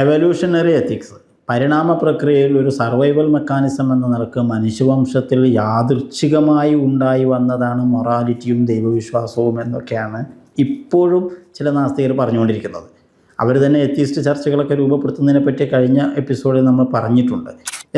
Evolutionary ethics പരിണാമ പ്രക്രിയയിൽ ഒരു സർവൈവൽ മെക്കാനിസം എന്ന നിലയ്ക്ക് മനുഷ്യവംശത്തിൽ യാദൃച്ഛികമായി ഉണ്ടായി വന്നതാണ് മൊറാലിറ്റിയും ദൈവവിശ്വാസവും എന്നൊക്കെയാണ് ഇപ്പോഴും ചില നാസ്തികർ പറഞ്ഞുകൊണ്ടിരിക്കുന്നത്. അവർ തന്നെ എത്തിയിസ്റ്റ് ചർച്ചകളൊക്കെ രൂപപ്പെടുത്തുന്നതിനെ പറ്റി കഴിഞ്ഞ എപ്പിസോഡിൽ നമ്മൾ പറഞ്ഞിട്ടുണ്ട്.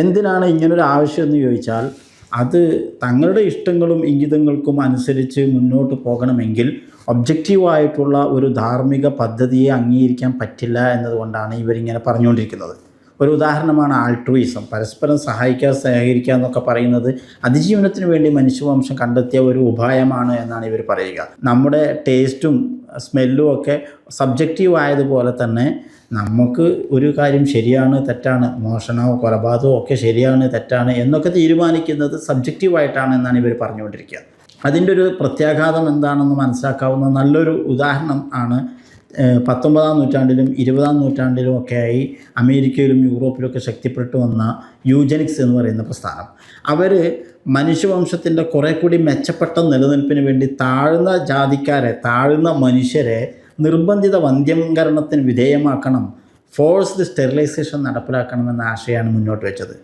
എന്തിനാണ് ഇങ്ങനൊരു ആവശ്യം എന്ന് ചോദിച്ചാൽ അത് തങ്ങളുടെ ഇഷ്ടങ്ങളും ഇംഗിതങ്ങൾക്കും അനുസരിച്ച് മുന്നോട്ട് പോകണമെങ്കിൽ ഒബ്ജക്റ്റീവായിട്ടുള്ള ഒരു ധാർമ്മിക പദ്ധതിയെ അംഗീകരിക്കാൻ പറ്റില്ല എന്നതുകൊണ്ടാണ് ഇവരിങ്ങനെ പറഞ്ഞുകൊണ്ടിരിക്കുന്നത്. ഒരു ഉദാഹരണമാണ് ആൾട്രൂയിസം പരസ്പരം സഹായിക്കുക സഹകരിക്കുക എന്നൊക്കെ പറയുന്നത് അതിജീവനത്തിന് വേണ്ടി മനുഷ്യവംശം കണ്ടെത്തിയ ഒരു ഉപായമാണ് എന്നാണ് ഇവർ പറയുക. നമ്മുടെ ടേസ്റ്റും സ്മെല്ലും ഒക്കെ സബ്ജക്റ്റീവ് ആയതുപോലെ തന്നെ നമുക്ക് ഒരു കാര്യം ശരിയാണ് തെറ്റാണ് മോഷണമോ കൊലപാതകമോ ഒക്കെ ശരിയാണ് തെറ്റാണ് എന്നൊക്കെ തീരുമാനിക്കുന്നത് സബ്ജക്റ്റീവായിട്ടാണ് എന്നാണ് ഇവർ പറഞ്ഞുകൊണ്ടിരിക്കുക. അതിന്റെ ഒരു പ്രത്യാഘാതം എന്താണെന്ന് മനസ്സിലാക്കാവുന്ന നല്ലൊരു ഉദാഹരണം ആണ് പത്തൊമ്പതാം നൂറ്റാണ്ടിലും ഇരുപതാം നൂറ്റാണ്ടിലും ഒക്കെയായി അമേരിക്കയിലും യൂറോപ്പിലൊക്കെ ശക്തിപ്പെട്ടു വന്ന യൂജനിക്സ് എന്ന് പറയുന്ന പ്രസ്ഥാനം. അവർ മനുഷ്യവംശത്തിന്റെ കുറെ കൂടി മെച്ചപ്പെട്ട നിലനിൽപ്പിന് വേണ്ടി താഴ്ന്ന ജാതിക്കാരെ താഴ്ന്ന മനുഷ്യരെ നിർബന്ധിത വന്ധ്യംകരണത്തിന് വിധേയമാക്കണം ഫോഴ്സ്ഡ് സ്റ്റെറിലൈസേഷൻ നടപ്പിലാക്കണമെന്ന ആശയമാണ് മുന്നോട്ട് വെച്ചത്.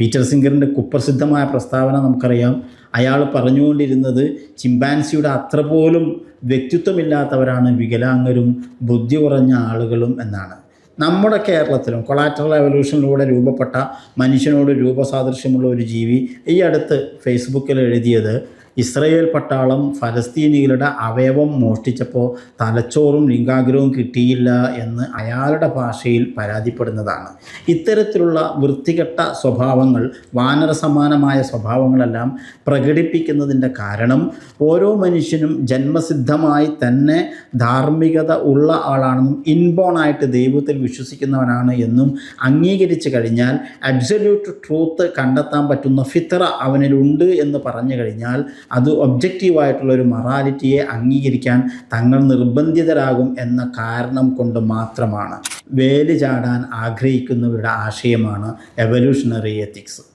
പീറ്റർ സിംഗറിന്റെ കുപ്രസിദ്ധമായ പ്രസ്താവന നമുക്കറിയാം. അയാൾ പറഞ്ഞുകൊണ്ടിരുന്നത് ചിമ്പാൻസിയുടെ അത്ര പോലും വ്യക്തിത്വമില്ലാത്തവരാണ് വികലാംഗരും ബുദ്ധി കുറഞ്ഞ ആളുകളും എന്നാണ്. നമ്മുടെ കേരളത്തിലും കൊളാറ്ററൽ എവല്യൂഷനിലൂടെ രൂപപ്പെട്ട മനുഷ്യനോട് രൂപസാദൃശ്യമുള്ള ഒരു ജീവി ഈ അടുത്ത് ഫേസ്ബുക്കിൽ എഴുതിയത് ഇസ്രയേൽ പട്ടാളം ഫലസ്തീനികളുടെ അവയവം മോഷ്ടിച്ചപ്പോൾ തലച്ചോറും ലിംഗാഗ്രഹവും കിട്ടിയില്ല എന്ന് അയാളുടെ ഭാഷയിൽ പരാതിപ്പെടുന്നതാണ്. ഇത്തരത്തിലുള്ള വൃത്തികെട്ട സ്വഭാവങ്ങൾ വാനര സമാനമായ സ്വഭാവങ്ങളെല്ലാം പ്രകടിപ്പിക്കുന്നതിന്റെ കാരണം ഓരോ മനുഷ്യനും ജന്മസിദ്ധമായി തന്നെ ധാർമ്മികത ഉള്ള ആളാണെന്നും ഇൻബോണായിട്ട് ദൈവത്തിൽ വിശ്വസിക്കുന്നവനാണ് എന്നും അംഗീകരിച്ചു കഴിഞ്ഞാൽ അബ്സല്യൂട്ട് ട്രൂത്ത് കണ്ടെത്താൻ പറ്റുന്ന ഫിത്ര അവനിലുണ്ട് എന്ന് പറഞ്ഞു കഴിഞ്ഞാൽ അത് ഒബ്ജക്റ്റീവായിട്ടുള്ള ഒരു മൊറാലിറ്റിയെ അംഗീകരിക്കാൻ തങ്ങൾ നിർബന്ധിതരാകും എന്ന കാരണം കൊണ്ട് മാത്രമാണ്. വേൽ ചാടാൻ ആഗ്രഹിക്കുന്നവരുടെ ആശയമാണ് എവല്യൂഷണറി എത്തിക്സ്